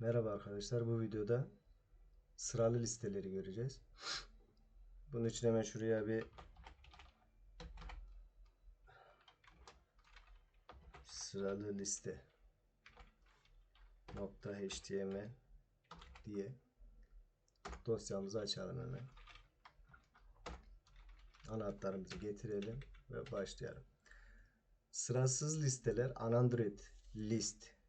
Merhaba arkadaşlar. Bu videoda sıralı listeleri göreceğiz. Bunun için hemen şuraya bir sıralı liste nokta html diye dosyamızı açalım hemen. Anahtarımızı getirelim ve başlayalım. Sırasız listeler Android list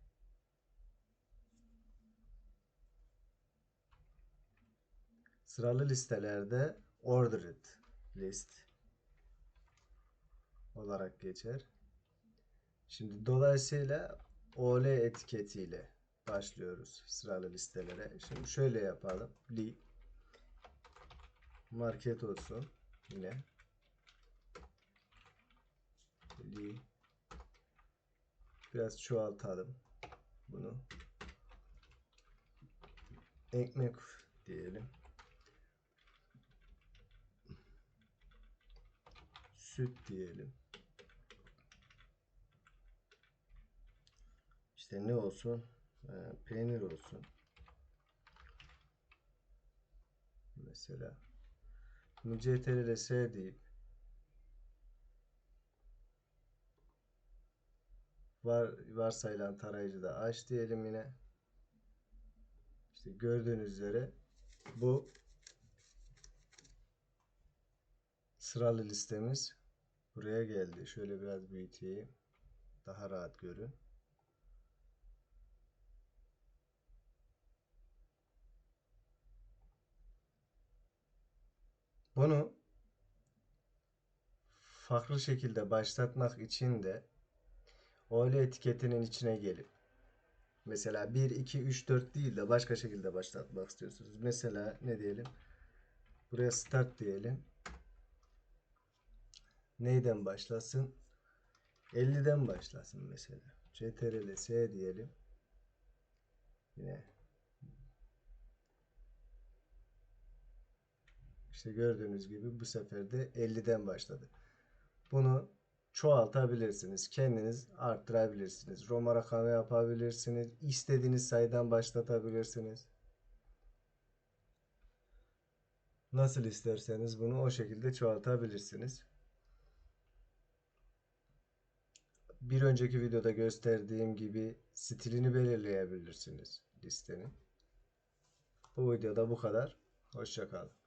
Sıralı listelerde ordered list olarak geçer. Şimdi dolayısıyla OL etiketiyle başlıyoruz sıralı listelere. Şimdi şöyle yapalım. Li market olsun yine. Li biraz çoğaltalım bunu. Ekmek diyelim. Süt diyelim. İşte ne olsun? Ee, peynir olsun. Mesela. Bunu CTRL S deyip var varsayılan tarayıcıda aç diyelim yine. İşte gördüğünüz üzere bu sıralı listemiz buraya geldi. Şöyle biraz büyüteyim. Daha rahat görün. Bunu farklı şekilde başlatmak için de OL etiketinin içine gelip mesela 1, 2, 3, 4 değil de başka şekilde başlatmak istiyorsunuz. Mesela ne diyelim? Buraya start diyelim. Neyden başlasın? 50'den başlasın mesela. CTRL S diyelim. Yine İşte gördüğünüz gibi bu sefer de 50'den başladı. Bunu çoğaltabilirsiniz. Kendiniz arttırabilirsiniz. Roma rakamı yapabilirsiniz. İstediğiniz sayıdan başlatabilirsiniz. Nasıl isterseniz bunu o şekilde çoğaltabilirsiniz. Bir önceki videoda gösterdiğim gibi stilini belirleyebilirsiniz listenin. Bu videoda bu kadar. Hoşçakalın.